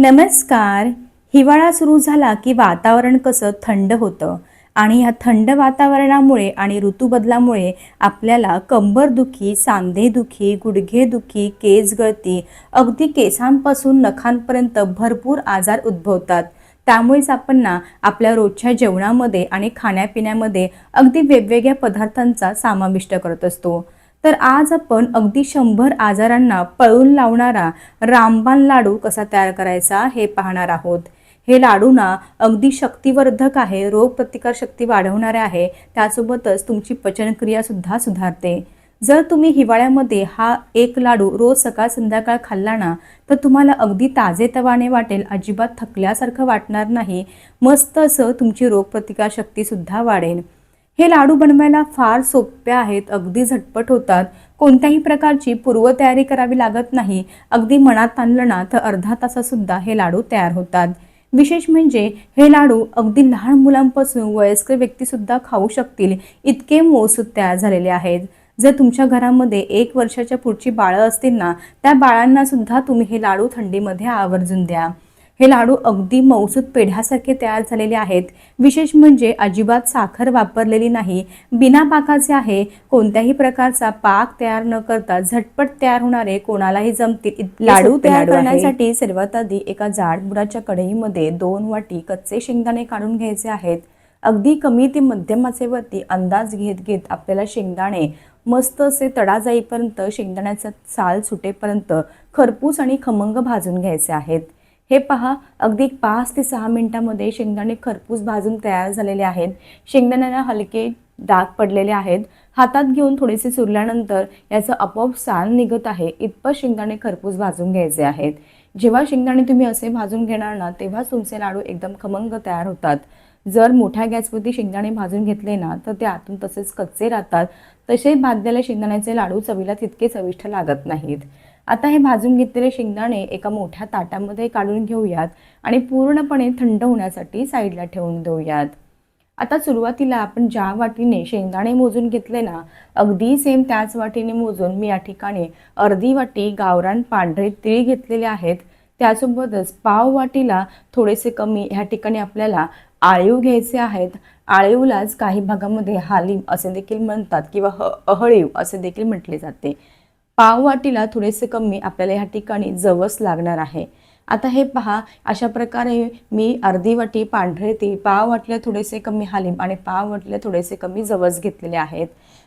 नमस्कार. हिवाळा सुरू झाला की वातावरण कसं थंड होतं? आणि ह्या थंड वातावरणामुळे आणि ऋतूबदलामुळे आपल्याला कंबरदुखी सांधेदुखी गुडघेदुखी केस गळती अगदी केसांपासून नखांपर्यंत भरपूर आजार उद्भवतात. त्यामुळेच आपण ना आपल्या रोजच्या जेवणामध्ये आणि खाण्यापिण्यामध्ये अगदी वेगवेगळ्या पदार्थांचा समाविष्ट करत असतो. तर आज आपण अगदी शंभर आजारांना पळून लावणारा रामबाण लाडू कसा तयार करायचा हे पाहणार आहोत. हे लाडू ना अगदी शक्तिवर्धक आहे रोगप्रतिकार शक्ती वाढवणारे आहे त्यासोबतच तुमची पचनक्रिया सुद्धा सुधारते. जर तुम्ही हिवाळ्यामध्ये हा एक लाडू रोज सकाळ संध्याकाळ खाल्ला ना तर तुम्हाला अगदी ताजेतवाने वाटेल अजिबात थकल्यासारखं वाटणार नाही. मस्त असं तुमची रोगप्रतिकारशक्तीसुद्धा वाढेल. हे लाडू बनवायला फार सोपे आहेत अगदी झटपट होतात. कोणत्याही प्रकारची पूर्वतयारी करावी लागत नाही. अगदी मनात आणलं ना तर अर्धा तासासुद्धा हे लाडू तयार होतात. विशेष म्हणजे हे लाडू अगदी लहान मुलांपासून वयस्कर व्यक्तीसुद्धा खाऊ शकतील इतके मोसूद तयार झालेले आहेत. जर तुमच्या घरामध्ये एक वर्षाच्या पुढची बाळं असतील ना त्या बाळांना सुद्धा तुम्ही हे लाडू थंडीमध्ये आवर्जून द्या. हे लाडू अगदी मौसूद पेढ्यासारखे तयार झालेले आहेत. विशेष म्हणजे अजिबात साखर वापरलेली नाही. बिना पाकाचे आहे. कोणत्याही प्रकारचा पाक तयार न करता झटपट तयार होणारे कोणालाही जमतील. लाडू तयार. करण्यासाठी सर्वात आधी एका जाड बुडाच्या कढईमध्ये दोन वाटी कच्चे शेंगदाणे काढून घ्यायचे आहेत. अगदी कमी ते मध्यम आचेवरती अंदाज घेत घेत आपल्याला शेंगदाणे मस्त असे तडा जाईपर्यंत शेंगदाण्याचा साल सुटेपर्यंत खरपूस आणि खमंग भाजून घ्यायचे आहेत. हे पहा अगदी पाच ते सहा मिनिटामध्ये शेंगदाणे खरपूस भाजून तयार झालेले आहेत. शेंगदाण्याला हलके डाग पडलेले आहेत. हातात घेऊन थोडेसे चुरल्यानंतर याचं आपोआप साल निघत आहे. इतपत शेंगदाणे खरपूस भाजून घ्यायचे आहेत. जेव्हा शेंगदाणे तुम्ही असे भाजून घेणार ना तेव्हाच तुमचे लाडू एकदम खमंग तयार होतात. जर मोठ्या गॅसवरती शेंगदाणे भाजून घेतले ना तर ते आतून तसेच कच्चे राहतात. तसे भाजलेल्या शेंगदाण्याचे लाडू चवीला तितके चविष्ट लागत नाहीत. आता हे भाजून घेतलेले शेंगदाणे एका मोठ्या ताटामध्ये काढून घेऊयात आणि पूर्णपणे थंड होण्यासाठी साईडला ठेवून देऊयात. आता सुरुवातीला आपण ज्या वाटीने शेंगदाणे मोजून घेतले ना अगदी सेम त्याच वाटीने मोजून मी या ठिकाणी अर्धी वाटी गावरान पांढरे तीळ घेतलेले आहेत. त्यासोबतच पाव वाटीला थोडेसे कमी ह्या ठिकाणी आपल्याला आळीव घ्यायचे आहेत. आळीवलाच काही भागामध्ये हालीम असे देखील म्हणतात किंवा ह अहळीव असे देखील म्हटले जाते. पाव वाटीला थोडेसे कमी आपल्याला ह्या ठिकाणी जवस लागणार आहे. आता हे पहा अशा प्रकारे मी अर्धी वाटी पांढरे ती पाव वाटीला थोडेसे कमी हालीम आणि पाव वाटले थोडेसे कमी जवस घेतलेले आहेत.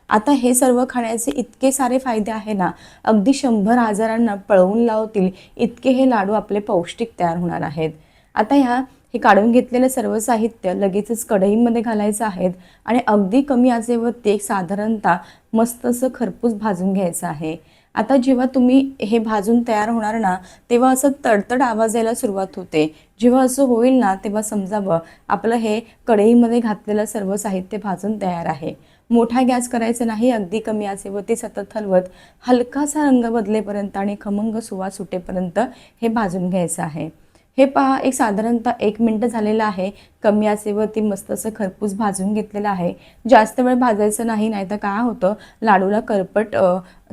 आता हे सर्व खाण्याचे इतके सारे फायदे आहे ना अगदी शंभर आजारांना पळवून लावतील इतके हे लाडू आपले पौष्टिक तयार होणार आहेत. आता ह्या हे काढून घेतलेलं सर्व साहित्य लगेचच कढईमध्ये घालायचं आहेत. आणि अगदी कमी आचेवरती एक साधारणतः मस्त असं खरपूस भाजून घ्यायचं आहे. आता जेव्हा तुम्ही हे भाजून तयार होणार ना तेव्हा असं तडतड आवाज यायला सुरुवात होते. जेव्हा असं होईल ना तेव्हा समजावं आपलं हे कढईमध्ये घातलेलं सर्व साहित्य भाजून तयार आहे. मोठा गॅस करायचा नाही अगदी कमी आचेवरती सतत हलवत हलकासा रंग बदलेपर्यंत आणि खमंग सुवास सुटेपर्यंत हे भाजून घ्यायचं आहे. हे पहा एक साधारणतः एक मिनटं झालेलं आहे. कमी आचेवरती मस्त असं खरपूस भाजून घेतलेलं आहे. जास्त वेळ भाजायचं नाही नाही तर काय होतं लाडूला करपट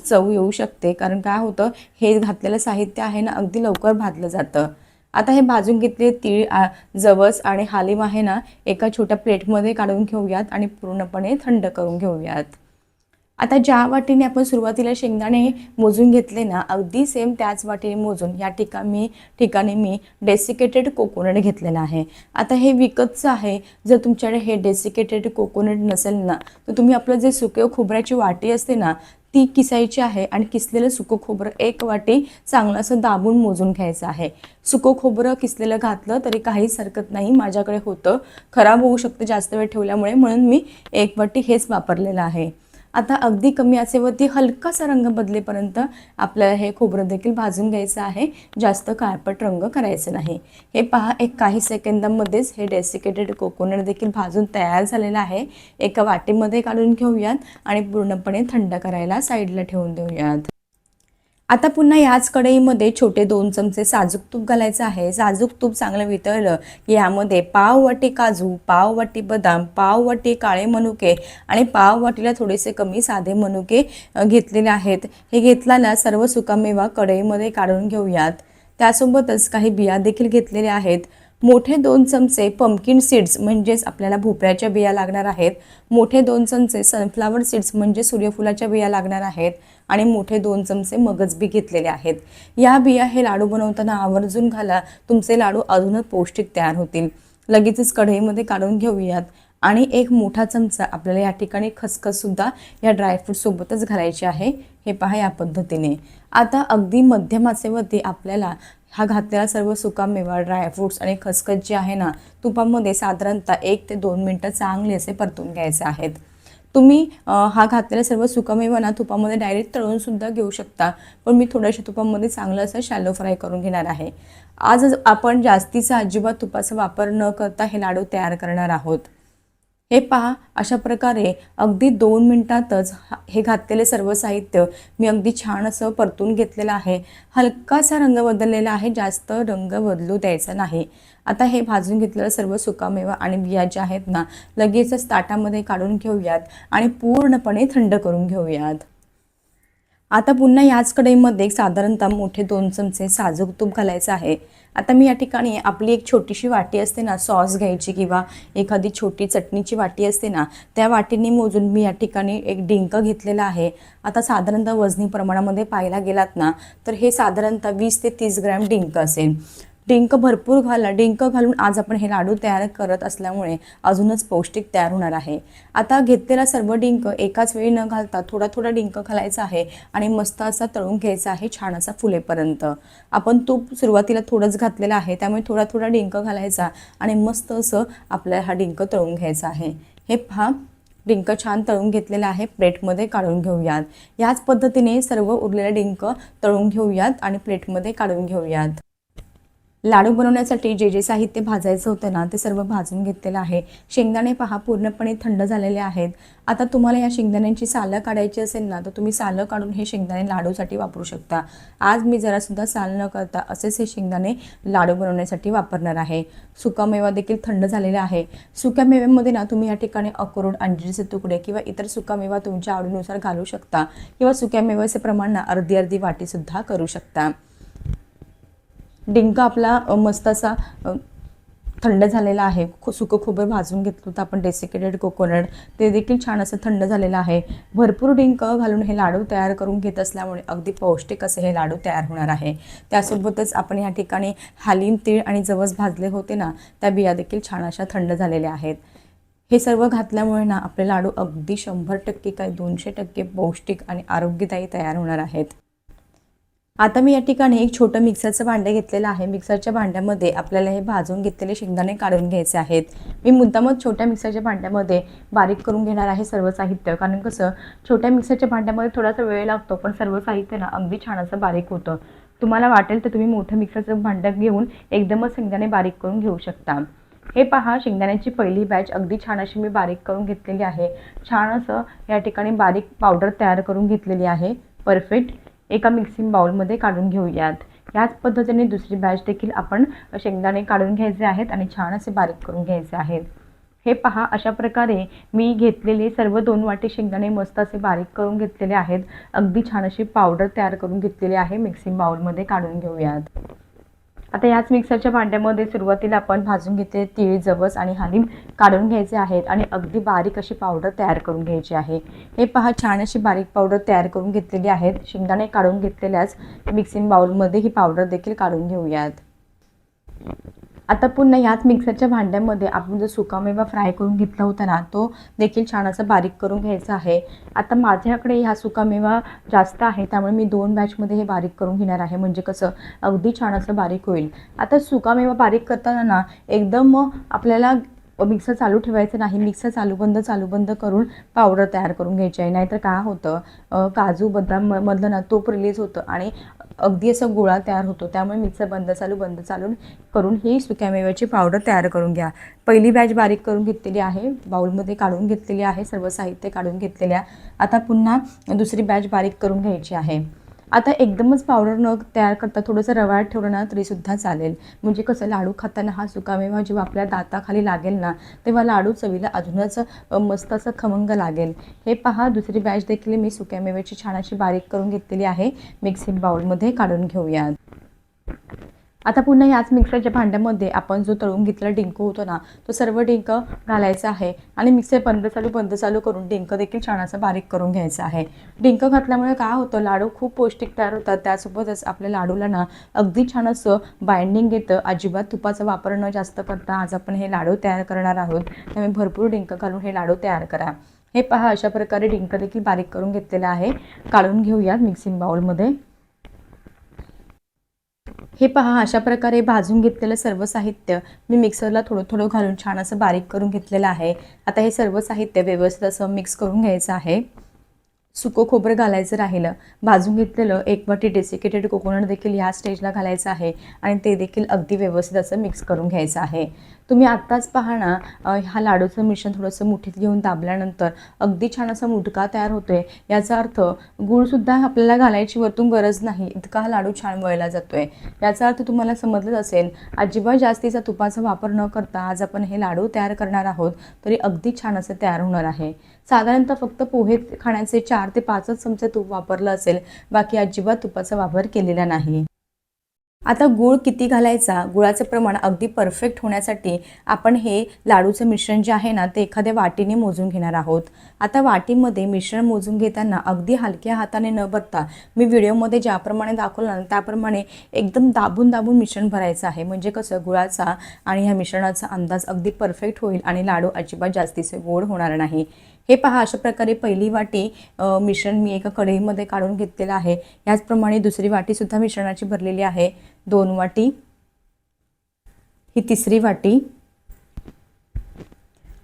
चव येऊ शकते. कारण काय होतं हे घातलेलं साहित्य आहे ना अगदी लवकर भाजलं जातं. आता हे भाजून घेतले तीळ जवस आणि हालीम आहे ना एका छोट्या प्लेटमध्ये काढून घेऊयात आणि पूर्णपणे थंड करून घेऊयात. आता ज्या वाटीने आपण सुरुवातीला शेंगदाणे मोजून घेतले ना अगदी सेम त्याच वाटीने मोजून या ठिकाणी ठिकाणी मी डेसिकेटेड कोकोनट घेतलेलं आहे. आता हे विकतचं आहे जर तुमच्याकडे हे डेसिकेटेड कोकोनट नसेल ना तर तुम्ही आपलं जे सुके खोबऱ्याची वाटी असते ना ती किसायची आहे आणि किसलेलं सुकं खोबरं एक वाटी चांगलं असं दाबून मोजून घ्यायचं आहे. सुकं खोबरं किसलेलं घातलं तरी काहीच हरकत नाही माझ्याकडे होतं. खराब होऊ शकतं जास्त वेळ ठेवल्यामुळे म्हणून मी एक वाटी हेच वापरलेलं आहे. आता अगदी कमी असेवरती हलकासा रंग बदलेपर्यंत आपल्याला हे खोबरं देखील भाजून घ्यायचं आहे. जास्त काळपट रंग करायचं नाही. हे पहा एक काही सेकंदामध्येच हे डेसिकेटेड कोकोनट देखील भाजून तयार झालेलं आहे. एका वाटीमध्ये काढून घेऊयात आणि पूर्णपणे थंड करायला साईडला ठेवून देऊयात. आता पुन्हा याच कढईमध्ये छोटे दोन चमचे साजूक तूप घालायचं आहे. साजूक तूप चांगलं वितळलं की यामध्ये पाव वाटी काजू पाव वाटी बदाम पाव वाटी काळे मनुके आणि पाव वाटीला थोडेसे कमी साधे मनुके घेतलेले आहेत. हे घेतल्याला सर्व सुकामेवा कढईमध्ये काढून घेऊयात. त्यासोबतच काही बिया देखील घेतलेल्या आहेत. मोठे दोन चमचे पंपकिन सीड्स म्हणजेच आपल्याला भोपळ्याच्या बिया लागणार आहेत. मोठे दोन चमचे सनफ्लावर सीड्स म्हणजे सूर्यफुलाच्या बिया लागणार आहेत आणि मोठे दोन चमचे मगज बी घेतलेले आहेत. या बिया हे लाडू बनवताना आवर्जून घाला. तुमचे लाडू अजूनच पौष्टिक तयार होतील. लगेचच कढईमध्ये काढून घेऊयात. आणि एक मोठा चमचा आपल्याला या ठिकाणी खसखससुद्धा या ड्रायफ्रूटसोबतच घालायची आहे. हे पहा या पद्धतीने. आता अगदी मध्यम आचेवरती आपल्याला हा घातलेला सर्व सुकामेवा ड्रायफ्रूट्स आणि खसखस जे आहे ना तुपामध्ये साधारणतः एक ते दोन मिनटं चांगले असे परतून घ्यायचे आहेत. तुम्ही हा घातलेला सर्व सुकामेवा ना तुपामध्ये डायरेक्ट तळून सुद्धा घेऊ शकता. पण मी थोड्याशा तुपामध्ये चांगलं असं शॅलो फ्राय करून घेणार आहे. आज आपण जास्तीचा अजिबात तुपाचा वापर न करता हे लाडू तयार करणार आहोत. हे पहा अशा प्रकारे अगदी दोन मिनटातच हे घातलेले सर्व साहित्य मी अगदी छान असं परतून घेतलेलं आहे. हलकासा रंग बदललेला आहे जास्त रंग बदलू द्यायचा नाही. आता हे भाजून घेतलेलं सर्व सुकामेवा आणि बिया ज्या आहेत ना लगेचच ताटामध्ये काढून घेऊयात आणि पूर्णपणे थंड करून घेऊयात. आता पुन्हा याच कढईमध्ये साधारणतः मोठे दोन चमचे साजूक तूप घालायचं आहे. आता मी या ठिकाणी आपली एक छोटीशी वाटी असते ना सॉस घ्यायची किंवा एखादी छोटी चटणीची वाटी असते ना त्या वाटीने मोजून मी या ठिकाणी एक डिंक घेतलेला आहे. आता साधारणतः वजनी प्रमाणामध्ये पाहायला गेलात ना तर हे साधारणतः वीस ते तीस ग्रॅम डिंक असेल. डिंक भरपूर घाला डिंक घालून आज आपण हे लाडू तयार करत असल्यामुळे अजूनच पौष्टिक तयार होणार आहे. आता घेतलेला सर्व डिंक एकाच वेळी न घालता थोडा थोडा डिंक घालायचा आहे आणि मस्त असा तळून घ्यायचा आहे छान असा फुलेपर्यंत. आपण तूप सुरुवातीला थोडंच घातलेलं आहे त्यामुळे थोडा थोडा डिंक घालायचा आणि मस्त असं आपल्याला हा डिंक तळून घ्यायचा आहे. हे पहा डिंक छान तळून घेतलेला आहे प्लेटमध्ये काढून घेऊयात. याच पद्धतीने सर्व उरलेलं डिंक तळून घेऊयात आणि प्लेटमध्ये काढून घेऊयात. लाडू बनवण्यासाठी जे जे साहित्य भाजायचं होतं ना ते सर्व भाजून घेतलेलं आहे. शेंगदाणे पहा पूर्णपणे थंड झालेले आहेत. आता तुम्हाला या शेंगदाण्यांची सालं काढायची असेल ना तर तुम्ही सालं काढून हे शेंगदाणे लाडूसाठी वापरू शकता. आज मी जरासुद्धा साल न करता असेच हे शेंगदाणे लाडू बनवण्यासाठी वापरणार आहे. सुकामेवा देखील थंड झालेला आहे. सुक्या मेव्यामध्ये ना तुम्ही या ठिकाणी अक्रोड अंजीरचे तुकडे किंवा इतर सुकामेवा तुमच्या आवडीनुसार घालू शकता किंवा सुक्या मेव्याचे प्रमाण ना अर्धी अर्धी वाटीसुद्धा करू शकता. डिंक आपला मस्त असा थंड झालेला आहे. खो सुकं खोबरं भाजून घेतलं होतं आपण डेसिकेटेड कोकोनट ते देखील छान असं थंड झालेलं आहे. भरपूर डिंक घालून हे लाडू तयार करून घेत असल्यामुळे अगदी पौष्टिक असे हे लाडू तयार होणार आहे. त्यासोबतच आपण या ठिकाणी हालीम तीळ आणि जवस भाजले होते ना त्या बिया देखील छान अशा थंड झालेल्या आहेत. हे सर्व घातल्यामुळे ना आपले लाडू अगदी शंभर टक्के काय दोनशे टक्के पौष्टिक आणि आरोग्यदायी तयार होणार आहेत. आता मी या ठिकाणी एक छोटं मिक्सरचं भांडं घेतलेलं आहे. मिक्सरच्या भांड्यामध्ये आपल्याला हे भाजून घेतलेले शेंगदाणे काढून घ्यायचे आहेत. मी मुद्दामच छोट्या मिक्सरच्या भांड्यामध्ये बारीक करून घेणार आहे सर्व साहित्य. कारण कसं छोट्या मिक्सरच्या भांड्यामध्ये थोडासा वेळ लागतो पण सर्व साहित्य ना अगदी छान असं बारीक होतं. तुम्हाला वाटेल तर तुम्ही मोठं मिक्सरचं भांडं घेऊन एकदमच शेंगदाणे बारीक करून घेऊ शकता. हे पहा शेंगदाण्याची पहिली बॅच अगदी छान अशी मी बारीक करून घेतलेली आहे. छान असं या ठिकाणी बारीक पावडर तयार करून घेतलेली आहे. परफेक्ट. एका मिक्सिंग बाउलमध्ये काढून घेऊयात. याच पद्धतीने दुसरी बॅच देखील आपण शेंगदाणे काढून घ्यायचे आहेत आणि छान असे बारीक करून घ्यायचे आहेत. हे पहा अशा प्रकारे मी घेतलेले सर्व दोन वाटी शेंगदाणे मस्त असे बारीक करून घेतलेले आहेत. अगदी छान अशी पावडर तयार करून घेतलेली आहे मिक्सिंग बाउलमध्ये काढून घेऊयात. आता याच मिक्सरच्या भांड्यामध्ये सुरुवातीला आपण भाजून घेतले तीळ जवस आणि हलीम काढून घ्यायचे आहेत आणि अगदी बारीक अशी पावडर तयार करून घ्यायची आहे. हे पहा छान अशी बारीक पावडर तयार करून घेतलेली आहेत. शेंगदाणे काढून घेतलेल्याच मिक्सिंग बाउलमध्ये ही पावडर देखील काढून घेऊयात. आता पुन्हा याच मिक्सरच्या भांड्यामध्ये आपण जो सुकामेवा फ्राय करून घेतला होता ना तो देखील छान असं बारीक करून घ्यायचा आहे. आता माझ्याकडे ह्या सुकामेवा जास्त आहे त्यामुळे मी दोन बॅचमध्ये हे बारीक करून घेणार आहे. म्हणजे कसं अगदी छान असं बारीक होईल. आता सुकामेवा बारीक करताना ना एकदम आपल्याला मिक्सर चालू ठेवायचं नाही. मिक्सर चालू बंद चालू बंद करून पावडर तयार करून घ्यायची आहे. नाहीतर काय होतं काजू बदाम मधलं ना तूप रिलीज होतं आणि अगदी असं गोळा तयार होतो. त्यामुळे मिक्सर बंद चालू बंद चालू करून ही सुक्यामेव्याची पावडर तयार करून घ्या. पहिली बॅच बारीक करून घेतलेली आहे. बाउलमध्ये काढून घेतलेली आहे. सर्व साहित्य काढून घेतलेल्या. आता पुन्हा दुसरी बॅच बारीक करून घ्यायची आहे. आता एकदमच पावडर न तयार करता थोडंसं रवाळ ठेवलं ना तरीसुद्धा चालेल. म्हणजे कसं लाडू खाताना हा सुकामेवा जेव्हा आपल्या दाताखाली लागेल ना तेव्हा लाडू चवीला अजूनच मस्त असं खमंग लागेल. हे पहा दुसरी बॅच देखील मी सुक्यामेव्याची छान अशी बारीक करून घेतलेली आहे. मिक्सिंग बाउलमध्ये काढून घेऊयात. आता पुन्हा याच मिक्सरच्या भांड्यामध्ये आपण जो तळून घेतलेला डिंक होतो ना तो सर्व डिंक घालायचा आहे आणि मिक्सर बंद चालू बंद चालू करून डिंक देखील छान असं बारीक करून घ्यायचं आहे. डिंक घातल्यामुळे काय होतं लाडू खूप पौष्टिक तयार होतात. त्यासोबतच आपल्या लाडूला ना अगदी छान असं बाइंडिंग येतं. अजिबात तुपाचा वापर न जास्त करता आज आपण हे लाडू तयार करणार आहोत. त्यामुळे भरपूर डिंक घालून हे लाडू तयार करा. हे पहा अशा प्रकारे डिंक देखील बारीक करून घेतलेलं आहे. काढून घेऊयात मिक्सिंग बाउलमध्ये हे पहा अशा प्रकारे भाजून घेतलेलं सर्व साहित्य मी मिक्सरला थोडं थोडं घालून छान असं बारीक करून घेतलेलं आहे. आता हे सर्व साहित्य व्यवस्थित असं मिक्स करून घ्यायचं आहे. सुकं खोबरं घालायचं राहिलं. भाजून घेतलेलं एक वाटी डेसिकेटेड कोकोनट देखील ह्या स्टेजला घालायचं आहे आणि ते देखील अगदी व्यवस्थित असं मिक्स करून घ्यायचं आहे. तुम्ही आत्ताच पहा ना ह्या लाडूचं मिश्रण थोडंसं मुठीत घेऊन दाबल्यानंतर अगदी छान असा मुटका तयार होतो आहे याचा अर्थ गूळसुद्धा आपल्याला घालायची वरतून गरज नाही. इतका हा लाडू छान वळला जातो आहे याचा अर्थ तुम्हाला समजलंच असेल अजिबात जास्तीचा तुपाचा वापर न करता आज आपण हे लाडू तयार करणार आहोत तरी अगदी छान असं तयार होणार आहे. साधारणतः फक्त पोहे खाण्याचे चार ते पाचच चमचे तूप वापरलं असेल बाकी अजिबात तुपाचा वापर केलेला नाही. आता गूळ किती घालायचा? गुळाचं प्रमाण अगदी परफेक्ट होण्यासाठी आपण हे लाडूचं मिश्रण जे आहे ना ते एखाद्या वाटीने मोजून घेणार आहोत. आता वाटीमध्ये मिश्रण मोजून घेताना अगदी हलक्या हाताने न बघता मी व्हिडिओमध्ये ज्याप्रमाणे दाखवलं ना त्याप्रमाणे एकदम दाबून दाबून मिश्रण भरायचं आहे. म्हणजे कसं गुळाचा आणि ह्या मिश्रणाचा अंदाज अगदी परफेक्ट होईल आणि लाडू अजिबात जास्तीचे गोड होणार नाही. हे पहा अशा प्रकारे पहिली वाटी मिश्रण मी एका कढईमध्ये काढून घेतलेलं आहे. याचप्रमाणे दुसरी वाटीसुद्धा मिश्रणाची भरलेली आहे. दोन वाटी. ही तिसरी वाटी.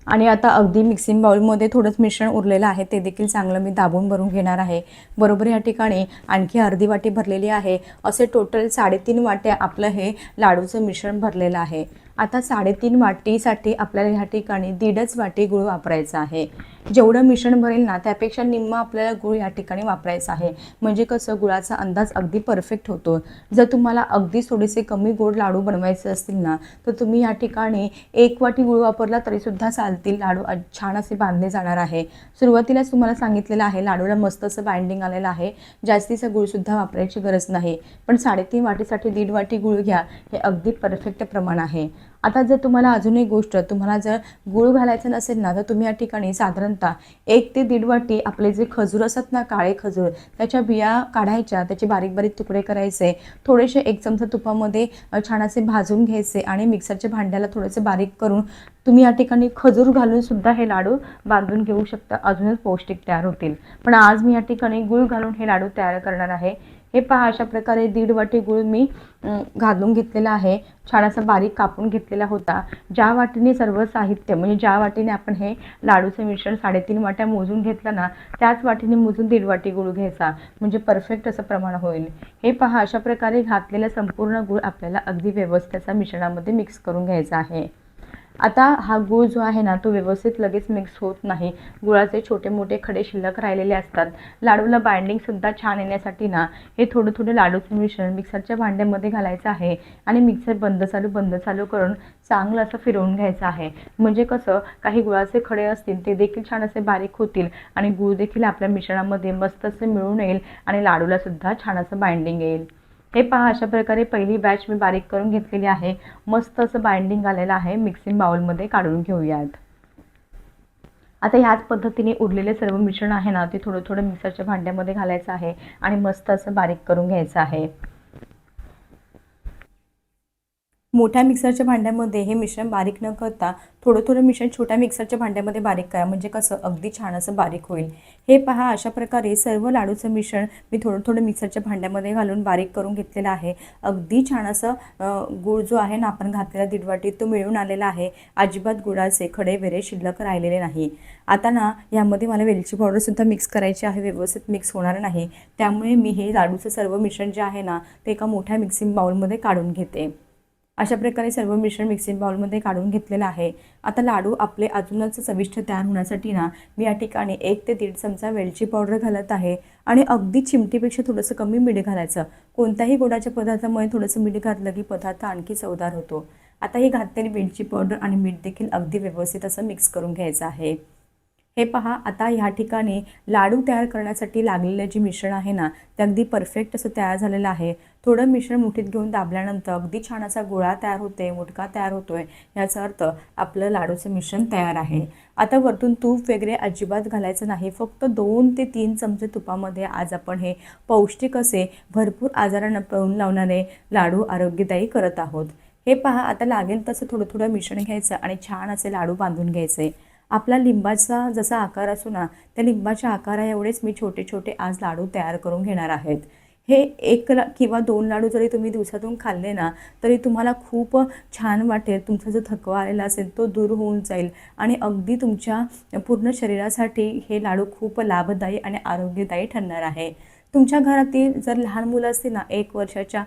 आणि आता अगदी मिक्सिंग बाउलमध्ये थोडंच मिश्रण उरलेलं आहे. ते देखील चांगलं मी दाबून भरून घेणार आहे. बरोबर या ठिकाणी आणखी अर्धी वाटी भरलेली आहे. असे टोटल साडेतीन वाट्या आपलं हे लाडूचं मिश्रण भरलेलं आहे. आता साडेतीन वाटीसाठी आपल्याला ह्या ठिकाणी दीडच वाटी गुळ वापरायचा आहे. जेवढं मिश्रण भरेल ना त्यापेक्षा निम्मा आपल्याला गुळ या ठिकाणी वापरायचा आहे. म्हणजे कसं गुळाचा अंदाज अगदी परफेक्ट होतो. जर तुम्हाला अगदी थोडेसे कमी गोड लाडू बनवायचे असतील ना तर तुम्ही या ठिकाणी एक वाटी गुळ वापरला तरीसुद्धा चालतील. लाडू छान असे बांधले जाणार आहे. सुरुवातीलाच तुम्हाला सांगितलेलं आहे लाडूला मस्त असं बाइंडिंग आलेलं आहे. जास्तीचा गुळसुद्धा वापरायची गरज नाही. पण साडेतीन वाटीसाठी दीड वाटी गुळ घ्या हे अगदी परफेक्ट प्रमाण आहे. आता जर तुम्हाला अजून एक गोष्ट तुम्हाला जर गुळ घालायचं नसेल ना तर तुम्ही या ठिकाणी साधारणतः एक ते दीड वाटी आपले जे खजूर असतात ना काळे खजूर त्याच्या बिया काढायच्या त्याचे बारीक बारीक तुकडे करायचे थोडेसे एक चमचा तुपामध्ये छान असे भाजून घ्यायचे आणि मिक्सरच्या भांड्याला थोडेसे बारीक करून तुम्ही या ठिकाणी खजूर घालून सुद्धा हे लाडू बांधून घेऊ शकता. अजूनच पौष्टिक तयार होतील. पण आज मी या ठिकाणी गुळ घालून हे लाडू तयार करणार आहे. हे पहा अशा प्रकारे दीड वाटी गुळ मी घालून घेतलेला आहे. छान असा बारीक कापून घेतलेला होता. ज्या वाटीने सर्व साहित्य म्हणजे ज्या वाटीने आपण हे लाडूचं मिश्रण साडेतीन वाट्या मोजून घेतलं ना त्याच वाटीने मोजून दीड वाटी गुळ घ्यायचा. म्हणजे परफेक्ट असं प्रमाण होईल. हे पहा अशा प्रकारे घातलेला संपूर्ण गुळ आपल्याला अगदी व्यवस्थित मिश्रणामध्ये मिक्स करून घ्यायचा आहे. आता हा गूळ जो आहे ना तो व्यवस्थित लगेच मिक्स होत नाही. गुळाचे छोटे मोठे खडे शिल्लक राहिलेले असतात. लाडूला बाइंडिंगसुद्धा छान येण्यासाठी ना हे थोडं थोडं लाडूचं मिश्रण मिक्सरच्या भांड्यामध्ये घालायचं आहे आणि मिक्सर बंद चालू बंद चालू करून चांगलं असं फिरवून घ्यायचं आहे. म्हणजे कसं काही गुळाचे खडे असतील ते देखील छान असे बारीक होतील आणि गूळ देखील आपल्या मिश्रणामध्ये मस्त असं मिळून येईल आणि लाडूला सुद्धा छान असं बाइंडिंग येईल. हे पहा अशा प्रकारे पहिली बॅच मी बारीक करून घेतलेली आहे. मस्त असं बाइंडिंग आलेलं आहे. मिक्सिंग बाउलमध्ये काढून घेऊयात. आता ह्याच पद्धतीने उरलेले सर्व मिश्रण आहे ना ते थोडं थोडं मिक्सरच्या भांड्यामध्ये घालायचं आहे आणि मस्त असं बारीक करून घ्यायचं आहे. मोठ्या मिक्सरच्या भांड्यामध्ये हे मिश्रण बारीक न करता थोडं थोडं मिश्रण छोट्या मिक्सरच्या भांड्यामध्ये बारीक करा. म्हणजे कसं? अगदी छान असं बारीक होईल. हे पहा अशा प्रकारे सर्व लाडूचं मिश्रण मी थोडं थोडं मिक्सरच्या भांड्यामध्ये घालून बारीक करून घेतलेलं आहे. अगदी छान असं गूळ जो आहे ना आपण घातलेला दिडवाटीत तो मिळून आलेला आहे. अजिबात गुळाचे खडे वेरे शिल्लक राहिलेले नाही. आता ना यामध्ये मला वेलची पावडरसुद्धा मिक्स करायची आहे. व्यवस्थित मिक्स होणार नाही. त्यामुळे मी हे लाडूचं सर्व मिश्रण जे आहे ना ते एका मोठ्या मिक्सिंग बाउलमध्ये काढून घेते. अशा प्रकारे सर्व मिश्रण मिक्सिंग बाउलमध्ये काढून घेतलेलं आहे. आता लाडू आपले अजूनच चविष्ट तयार होण्यासाठी ना मी या ठिकाणी एक ते दीड चमचा वेलची पावडर घालत आहे आणि अगदी चिमटीपेक्षा थोडंसं कमी मीठ घालायचं. कोणत्याही गोडाच्या पदार्थामुळे थोडंसं मीठ घातलं की पदार्थ आणखी चवदार होतो. आता ही घातलेली वेलची पावडर आणि मीठ देखील अगदी व्यवस्थित असं मिक्स करून घ्यायचं आहे. हे पहा आता ह्या ठिकाणी लाडू तयार करण्यासाठी लागलेलं जे मिश्रण आहे ना ते अगदी परफेक्ट असं तयार झालेलं आहे. थोडं मिश्रण मुठीत घेऊन दाबल्यानंतर अगदी छान असा गोळा तयार होतोय मुटका तयार होतोय याचा अर्थ आपलं लाडूचं मिश्रण तयार आहे. आता वरतून तूप वगैरे अजिबात घालायचं नाही फक्त दोन ते तीन चमचे तुपामध्ये आज आपण हे पौष्टिक असे भरपूर आजारांना पळून लावणारे लाडू आरोग्यदायी करत आहोत. हे पहा आता लागेल तसं थोडं थोडं मिश्रण घ्यायचं आणि छान असे लाडू बांधून घ्यायचे. आपला लिंबाचा जसा आकार असो ना त्या लिंबाच्या आकारा एवढेच मी छोटे छोटे आज लाडू तयार करून घेणार आहेत. हे एक ला किंवा दोन लाडू जरी तुम्ही दिवसातून खाल्ले ना तरी तुम्हाला खूप छान वाटेल. तुमचा जो थकवा आलेला असेल तो दूर होऊन जाईल. आणि अगदी तुमच्या पूर्ण शरीरासाठी हे लाडू खूप लाभदायी आणि आरोग्यदायी ठरणार आहे. तुमच्या घरातील जर लहान मुलं असतील ना एक वर्षाच्या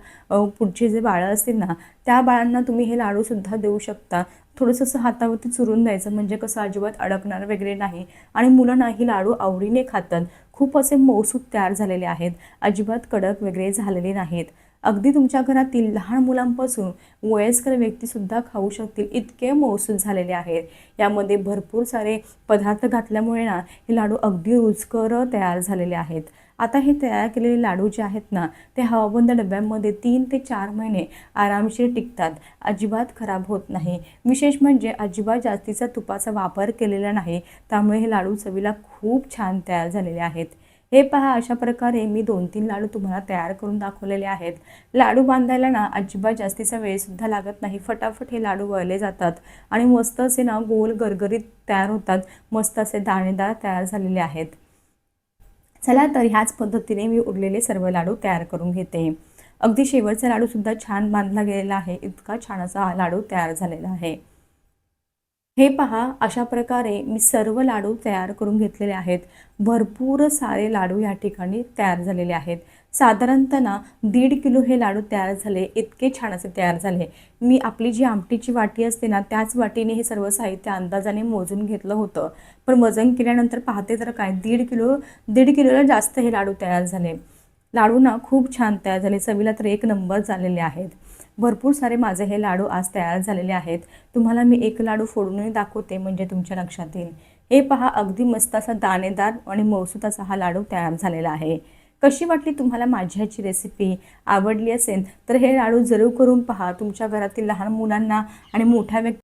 पुढची जे बाळं असतील ना त्या बाळांना तुम्ही हे लाडूसुद्धा देऊ शकता. थोडंसं असं हातावरती चुरून द्यायचं म्हणजे कसं अजिबात अडकणार वगैरे नाही. आणि मुलांना ही लाडू आवडीने खातात. खूप असे मौसूद तयार झालेले आहेत. अजिबात कडक वगैरे झालेले नाहीत. अगदी तुमच्या घरातील लहान मुलांपासून वयस्कर व्यक्तीसुद्धा खाऊ शकतील इतके मौसूद झालेले आहेत. यामध्ये भरपूर सारे पदार्थ घातल्यामुळे ना हे लाडू अगदी रुचकर तयार झालेले आहेत. आता हे तयार केलेले लाडू जे आहेत ना ते हवाबंद डब्यांमध्ये तीन ते चार महिने आरामशीर टिकतात. अजिबात खराब होत नाही. विशेष म्हणजे अजिबात जास्तीचा तुपाचा वापर केलेला नाही. त्यामुळे हे लाडू चवीला खूप छान तयार झालेले आहेत. हे पहा अशा प्रकारे मी दोन तीन लाडू तुम्हाला तयार करून दाखवलेले आहेत. लाडू बांधायला ना अजिबात जास्तीचा वेळसुद्धा लागत नाही. फटाफट हे लाडू वळले जातात आणि मस्त असे ना गोल गरगरीत तयार होतात. मस्त असे दाणेदार तयार झालेले आहेत. चला तर ह्याच पद्धतीने मी उरलेले सर्व लाडू तयार करून घेते. अगदी शेवटचा लाडूसुद्धा छान बांधला गेलेला आहे. इतका छान असा हा लाडू तयार झालेला आहे. हे पहा अशा प्रकारे मी सर्व लाडू तयार करून घेतलेले आहेत. भरपूर सारे लाडू या ठिकाणी तयार झालेले आहेत. साधारणतः ना दीड किलो हे लाडू तयार झाले इतके छान असे तयार झाले. मी आपली जी आमटीची वाटी असते ना त्याच वाटीने हे सर्व साहित्य अंदाजाने मोजून घेतलं होतं. पण वजन केल्यानंतर पाहते तर काय दीड किलो दीड किलोला जास्त हे लाडू तयार झाले. लाडू ना खूप छान तयार झाले. चवीला तर एक नंबर झालेले आहेत. भरपूर सारे माझे हे लाडू आज तयार झालेले आहेत. तुम्हाला मी एक लाडू फोडूनही दाखवते म्हणजे तुमच्या लक्षात येईल. हे पहा अगदी मस्त असा दाणेदार आणि मौसूद असा हा लाडू तयार झालेला आहे. कशी वाटली तुम्हाला माझी ह्याची रेसिपी आवडली असेल तर हे लाडू जरूर करून पहा. तुमच्या घरातील लहान मुलांना आणि मोठ्या व्यक्ती